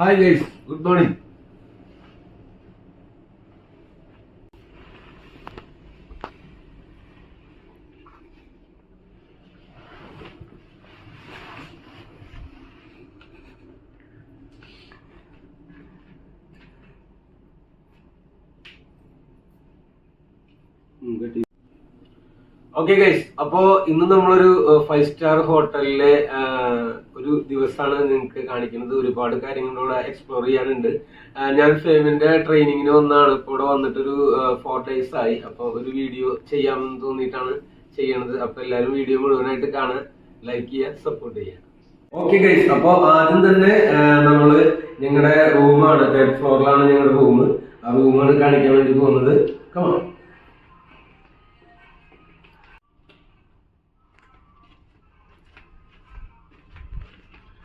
Hi guys good morning okay guys അപ്പോ ഇന്ന് നമ്മളൊരു ഫൈവ് സ്റ്റാർ ഹോട്ടലിലെ ഒരു ദിവസമാണ് നിങ്ങൾക്ക് കാണിക്കുന്നത്. ഒരുപാട് കാര്യങ്ങളിലൂടെ എക്സ്പ്ലോർ ചെയ്യാനുണ്ട്. ഞാൻ ഫേമിന്റെ ട്രെയിനിങ്ങിന് വന്നാണ്. ഇപ്പൊ ഇവിടെ വന്നിട്ടൊരു ഫോർ ഡേയ്സ് ആയി. അപ്പൊ ഒരു വീഡിയോ ചെയ്യാമെന്ന് തോന്നിയിട്ടാണ് ചെയ്യണത്. അപ്പൊ എല്ലാവരും വീഡിയോ മുഴുവനായിട്ട് കാണാൻ ലൈക്ക് ചെയ്യുക സപ്പോർട്ട് ചെയ്യുക. ഓക്കെ ഗൈസ് അപ്പൊ ആദ്യം തന്നെ നമ്മൾ ഞങ്ങളുടെ റൂമാണ് തേർഡ് ഫ്ലോറിലാണ് ഞങ്ങളുടെ റൂം ആ റൂമാണ് കാണിക്കാൻ വേണ്ടി പോകുന്നത്. കമാ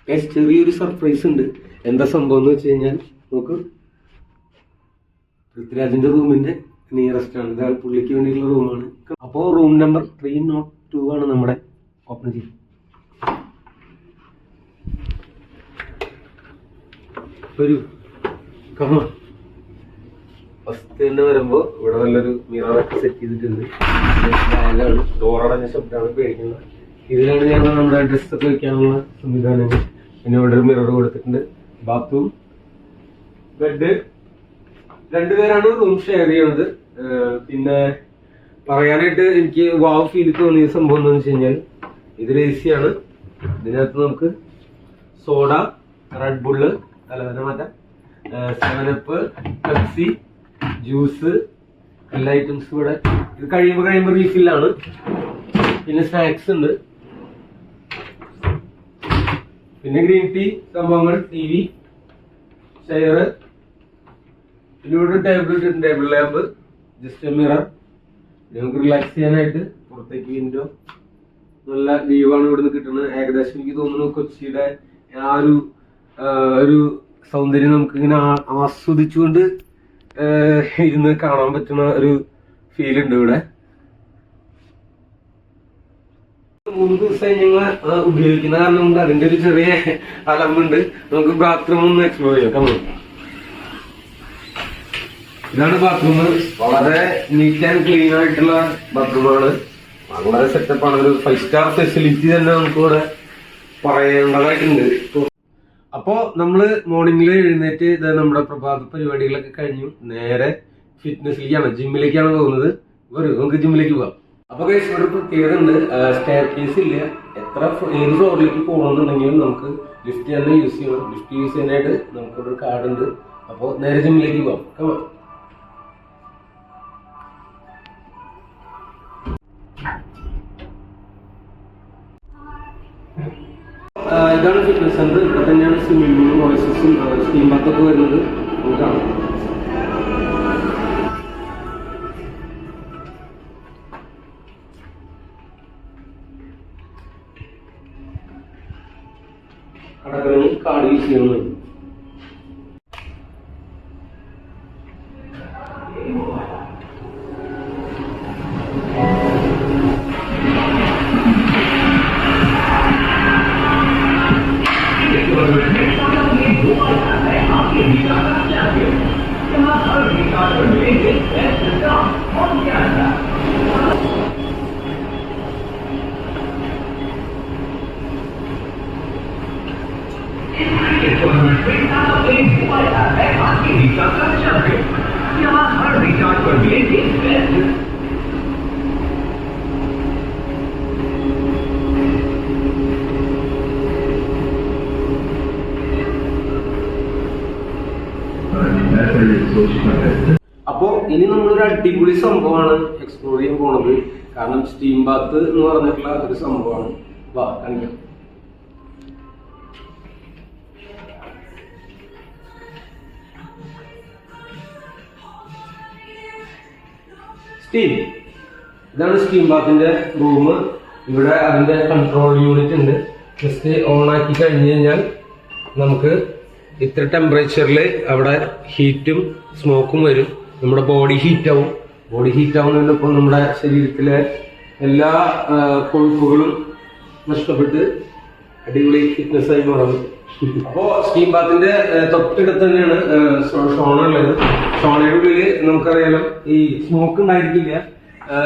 ഗൈസ് ചെറിയൊരു സർപ്രൈസ് ഉണ്ട്. എന്താ സംഭവം എന്ന് വെച്ച് കഴിഞ്ഞാൽ നമുക്ക് പൃഥ്വിരാജിന്റെ റൂമിന്റെ നിയറസ്റ്റ് ആണ്. ഇതാണ് പുള്ളിക്ക് വേണ്ടിയിട്ടുള്ള റൂമാണ് അപ്പോൾ room number three nought two ആണ് നമ്മുടെ ഓപ്പൺ ചെയ്യും. വരൂ. കമ്മ ഫസ്റ്റ് തന്നെ വരുമ്പോ ഇവിടെ നല്ലൊരു മിററൊക്കെ സെറ്റ് ചെയ്തിട്ടുണ്ട്. ഡോറടഞ്ഞ ശബ്ദമാണ് പേടിക്കുന്നത്. ഇതിലാണ് ഞങ്ങൾ നമ്മുടെ ഡ്രസ്സൊക്കെ വെക്കാനുള്ള സംവിധാനങ്ങൾ. പിന്നെ ഇവിടെ ഒരു മിറർ കൊടുത്തിട്ടുണ്ട്. ബാത്റൂം ബെഡ് രണ്ടുപേരാണ് റൂം ഷെയർ ചെയ്യണത്. പിന്നെ പറയാനായിട്ട് എനിക്ക് വാവ് ഫീൽ തോന്നിയ സംഭവം എന്താണെന്ന് വെച്ച് കഴിഞ്ഞാൽ ഇതിൽ എ ആണ്. ഇതിനകത്ത് നമുക്ക് സോഡ റെഡ് ബുള്ള് തലവേദന മാറ്റാം. സെവനപ്പ് പെപ്സി ജ്യൂസ് എല്ലാ ഐറ്റംസും ഇവിടെ. ഇത് കഴിയുമ്പോൾ കഴിയുമ്പോൾ റീഫില്ലാണ് പിന്നെ സ്നാക്സ് ഉണ്ട്. പിന്നെ ഗ്രീൻ ടീ സംഭവങ്ങൾ ടി വി ചെയർ ഇവിടെ table table lamp just mirror നമുക്ക് റിലാക്സ് ചെയ്യാനായിട്ട് പുറത്തേക്ക് വിൻഡോ നല്ല വ്യൂ ആണ് ഇവിടുന്ന് കിട്ടുന്നത്. ഏകദേശം എനിക്ക് തോന്നുന്നു കൊച്ചിയുടെ ആ ഒരു ഒരു സൗന്ദര്യം നമുക്ക് ഇങ്ങനെ ആസ്വദിച്ചുകൊണ്ട് ഇരുന്ന് കാണാൻ പറ്റുന്ന ഒരു ഫീൽ ഉണ്ട് ഇവിടെ. മൂന്ന് ദിവസമായി ഞങ്ങൾ ഉപയോഗിക്കുന്ന കാരണം കൊണ്ട് അതിന്റെ ഒരു ചെറിയ അലമ്പുണ്ട്. നമുക്ക് ബാത്റൂം ഒന്ന് എക്സ്പ്ലോർ ചെയ്യാം. കമ്മ ഇതാണ് ബാത്റൂം വളരെ നീറ്റ് ആൻഡ് ക്ലീൻ ആയിട്ടുള്ള ബാത്റൂമാണ് വളരെ സെറ്റപ്പ് ആണ്. ഒരു ഫൈവ് സ്റ്റാർ ഫെസിലിറ്റി തന്നെ നമുക്ക് ഇവിടെ പറയേണ്ടതായിട്ടുണ്ട് അപ്പോ നമ്മൾ മോർണിംഗിൽ എഴുന്നേറ്റ് ഇത് നമ്മുടെ പ്രഭാത പരിപാടികളൊക്കെ കഴിഞ്ഞു. നേരെ ഫിറ്റ്നസ്സിലേക്കാണ് ജിമ്മിലേക്കാണ് പോകുന്നത്. വരൂ നമുക്ക് ജിമ്മിലേക്ക് പോവാം. അപ്പൊ ഇവിടെ ഒരു സ്റ്റെയർ കേസ് ഇല്ല? എത്ര ഏത് ഫ്ലോറിലേക്ക് നമുക്ക് ലിഫ്റ്റ് തന്നെ യൂസ് ചെയ്യണം. ലിഫ്റ്റ് യൂസ് ചെയ്യാനായിട്ട് നമുക്ക് ഒരു കാർഡ് ഉണ്ട് അപ്പോൾ നേരെ ജിമ്മിലേക്ക് പോകാം. ആ, ഇതാണ് ഫിറ്റ്നസ് സെന്റർ ഇവിടെ തന്നെയാണ് സ്വിമ്മിംഗ് പൂളും ഓയസസും സ്റ്റീം ബാത്തൊക്കെ വരുന്നത്. നമുക്ക് കാണാം. കാർഡ് അപ്പോ ഇനി നമ്മളൊരു അടിപൊളി സംഭവമാണ് എക്സ്പ്ലോർ ചെയ്യാൻ പോണത്. കാരണം സ്റ്റീം ബാത്ത് എന്ന് പറഞ്ഞിട്ടുള്ള ഒരു സംഭവമാണ്. വാ കാണിക്കാം. സ്റ്റീം ഇതാണ് സ്റ്റീം ബാത്തിന്റെ റൂം ഇവിടെ അതിന്റെ കൺട്രോൾ യൂണിറ്റ് ഉണ്ട്. ജസ്റ്റ് ഓൺ ആക്കി കഴിഞ്ഞു കഴിഞ്ഞാൽ നമുക്ക് ഇത്ര ടെമ്പറേച്ചറിൽ അവിടെ ഹീറ്റും സ്മോക്കും വരും. നമ്മുടെ ബോഡി ഹീറ്റാവും ബോഡി ഹീറ്റ് ആവുന്നതിനൊപ്പം നമ്മുടെ ശരീരത്തിലെ എല്ലാ കൊഴുപ്പുകളും നഷ്ടപ്പെട്ട് അടിപൊളി ഫിറ്റ്നസ് ആയി മാറും അപ്പോൾ സ്റ്റീം ബാത്തിന്റെ തൊട്ടടുത്ത് തന്നെയാണ് ഷോണ ഉള്ളത്. ഷോണയുടെ ഉള്ളിൽ നമുക്കറിയാലോ ഈ സ്മോക്ക് ഉണ്ടായിരിക്കില്ല.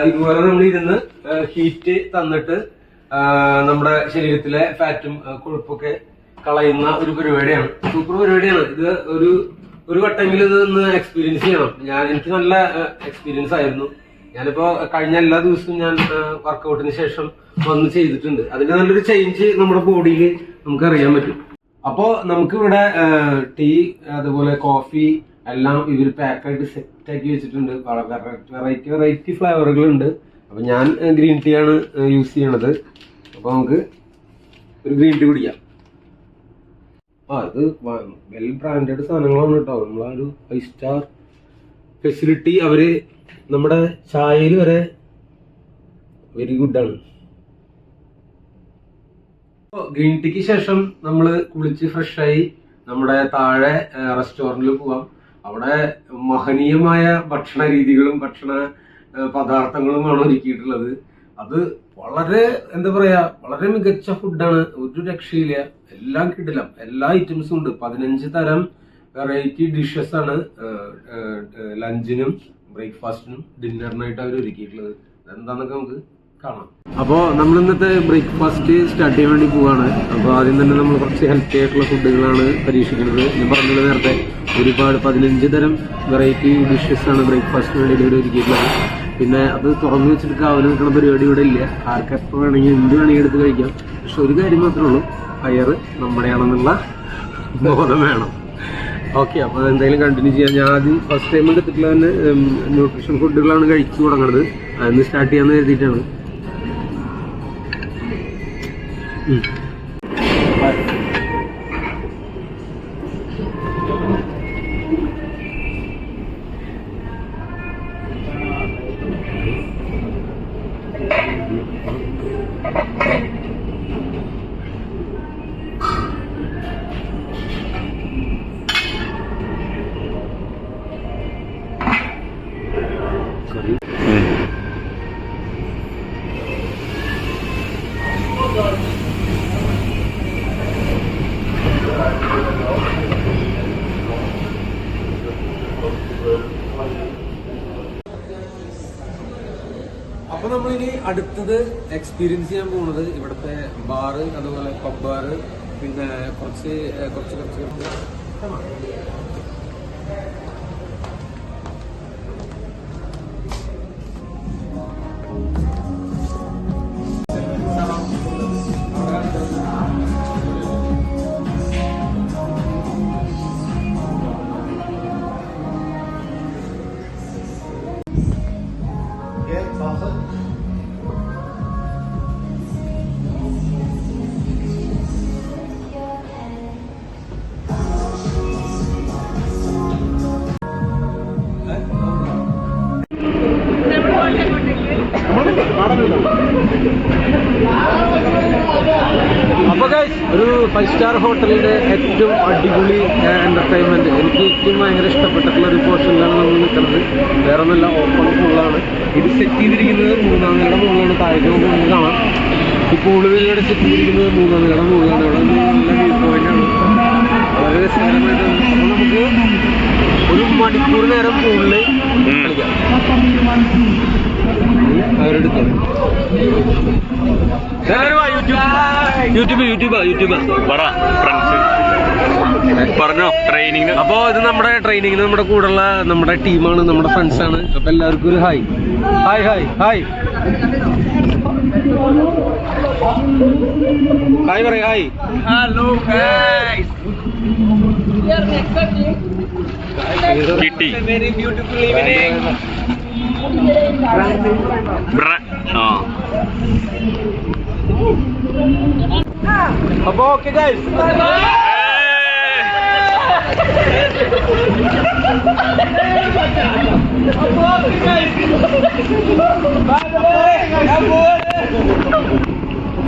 ഇതുപോലെ നമ്മൾ ഇരുന്ന് ഹീറ്റ് തന്നിട്ട് നമ്മുടെ ശരീരത്തിലെ ഫാറ്റും കൊഴുപ്പൊക്കെ കളയുന്ന ഒരു പരിപാടിയാണ്. സൂപ്പർ പരിപാടിയാണ്. ഇത് ഒരു ഒരു വട്ടെങ്കിലും ഇത് ഒന്ന് എക്സ്പീരിയൻസ് ചെയ്യണം. ഞാൻ എനിക്ക് നല്ല എക്സ്പീരിയൻസ് ആയിരുന്നു. ഞാനിപ്പോ കഴിഞ്ഞ എല്ലാ ദിവസവും ഞാൻ വർക്കൗട്ടിന് ശേഷം വന്ന് ചെയ്തിട്ടുണ്ട്. അതിന്റെ നല്ലൊരു ചേഞ്ച് നമ്മുടെ ബോഡിയിൽ നമുക്ക് അറിയാൻ പറ്റും. അപ്പോ നമുക്ക് ഇവിടെ ടീ അതുപോലെ കോഫി എല്ലാം ഇവർ പാക്കായിട്ട് സെറ്റ് ആക്കി വെച്ചിട്ടുണ്ട്. വെറൈറ്റി വെറൈറ്റി ഫ്ലേവറുകൾ ഉണ്ട്. അപ്പൊ ഞാൻ ഗ്രീൻ ടീ ആണ് യൂസ് ചെയ്യണത്. അപ്പൊ നമുക്ക് ഒരു ഗ്രീൻ ടീ കുടിക്കാം. ആ ഇത് വെൽ ബ്രാൻഡഡ് സാധനങ്ങളാണ് കേട്ടോ. നമ്മളാ ഒരു ഫൈവ് സ്റ്റാർ ഫെസിലിറ്റി അവർ നമ്മുടെ ചായയിൽ വരെ വെരി ഗുഡാണ് ഗ്രീൻ ടീക്ക് ശേഷം നമ്മൾ കുളിച്ച് ഫ്രഷായി നമ്മുടെ താഴെ റെസ്റ്റോറന്റിൽ പോവാം. അവിടെ മഹനീയമായ ഭക്ഷണ രീതികളും ഭക്ഷണ പദാർത്ഥങ്ങളും പദാർത്ഥങ്ങളുമാണ് ഒരുക്കിയിട്ടുള്ളത്. അത് വളരെ എന്താ പറയാ വളരെ മികച്ച ഫുഡാണ് ഒരു രക്ഷയില്ല. എല്ലാം കിടിലം. എല്ലാ ഐറ്റംസും ഉണ്ട്. പതിനഞ്ച് തരം വെറൈറ്റി ഡിഷസ് ആണ് ലഞ്ചിനും ബ്രേക്ക്ഫാസ്റ്റിനും ഡിന്നറിനായിട്ട് അവർ ഒരുക്കിയിട്ടുള്ളത്. എന്താന്നൊക്കെ നമുക്ക് കാണാം. അപ്പോൾ നമ്മൾ ഇന്നത്തെ ബ്രേക്ക്ഫാസ്റ്റ് സ്റ്റാർട്ട് ചെയ്യാൻ വേണ്ടി പോവാണ്. അപ്പോൾ ആദ്യം തന്നെ നമ്മൾ കുറച്ച് ഹെൽത്തി ആയിട്ടുള്ള ഫുഡുകളാണ് പരീക്ഷിക്കുന്നത്. ഞാൻ പറഞ്ഞത് നേരത്തെ ഒരുപാട് പതിനഞ്ച് തരം വെറൈറ്റി ഡിഷസ് ആണ് ബ്രേക്ക്ഫാസ്റ്റിന് വേണ്ടി ഇവിടെ ഒരുക്കിയിട്ടുള്ളത്. പിന്നെ അത് തുറന്നു വെച്ചിട്ട് കാവൽ നിൽക്കുന്ന പരിപാടി ഇവിടെ ഇല്ല. ആർക്ക് എപ്പോൾ വേണമെങ്കിൽ എന്ത് വേണമെങ്കിൽ എടുത്ത് കഴിക്കാം. പക്ഷെ ഒരു കാര്യം മാത്രമേ ഉള്ളൂ. ഫയർ നമ്മുടെയാണെന്നുള്ള ബോധം വേണം. ഓക്കെ അപ്പോൾ എന്തായാലും കണ്ടിന്യൂ ചെയ്യാം. ഞാൻ ആദ്യം ഫസ്റ്റ് ടൈം എടുത്തിട്ടുള്ള തന്നെ ന്യൂട്രീഷൻ ഫുഡുകളാണ് കഴിച്ചു തുടങ്ങുന്നത് അതിന് സ്റ്റാർട്ട് ചെയ്യാമെന്ന് കരുതിയിട്ടാണ്. നമ്മളിനി അടുത്തത് എക്സ്പീരിയൻസ് ചെയ്യാൻ പോകുന്നത് ഇവിടുത്തെ ബാറ് അതുപോലെ പബ് ബാറ് പിന്നെ കുറച്ച് കുറച്ച് കുറച്ച് ഒരു ഫൈവ് സ്റ്റാർ ഹോട്ടലിന്റെ ഏറ്റവും അടിപൊളി എന്റർടൈൻമെന്റ് എനിക്ക് ഏറ്റവും ഭയങ്കര ഇഷ്ടപ്പെട്ടിട്ടുള്ള ഒരു പോർഷനിലാണ് നമ്മൾ നിൽക്കുന്നത്. വേറെ ഒന്നല്ല ഓപ്പൺ പൂളാണ് ഇത് സെറ്റ് ചെയ്തിരിക്കുന്നത് മൂന്നാം നിലയുടെ മുകളിലാണ്. താഴേക്ക് നമുക്ക് കാണാം. ഈ പൂൾ ഇവിടെ സെറ്റ് ചെയ്തിരിക്കുന്നത് മൂന്നാം നിലയുടെ മുകളിലാണ്. ഇവിടെ നല്ല വ്യൂ പോയിന്റ് ആണ്. വളരെ രസകരമായിട്ട് നമുക്ക് ഒരു മണിക്കൂർ നേരം പൂളിൽ കളിക്കാം. അവരെടുത്തത് യൂട്യൂബ് യൂട്യൂബ് യൂട്യൂബ്. പറ ഫ്രണ്ട്സ് പറഞ്ഞോ. ട്രെയിനിങ് അപ്പോ ഇത് നമ്മുടെ ട്രെയിനിങ്ങിന് നമ്മുടെ കൂടെയുള്ള നമ്മുടെ ടീമാണ് നമ്മുടെ ഫ്രണ്ട്സ് ആണ്. അപ്പൊ എല്ലാവർക്കും ഒരു hi hi hi hi hi പറയ ഹായ് ഹലോ കിട്ടി വെരി ബ്യൂട്ടിഫുൾ ഈവനിങ് ബ്ര- ആ അപ്പൊ ഓക്കെ ഗൈസ് ഏയ്.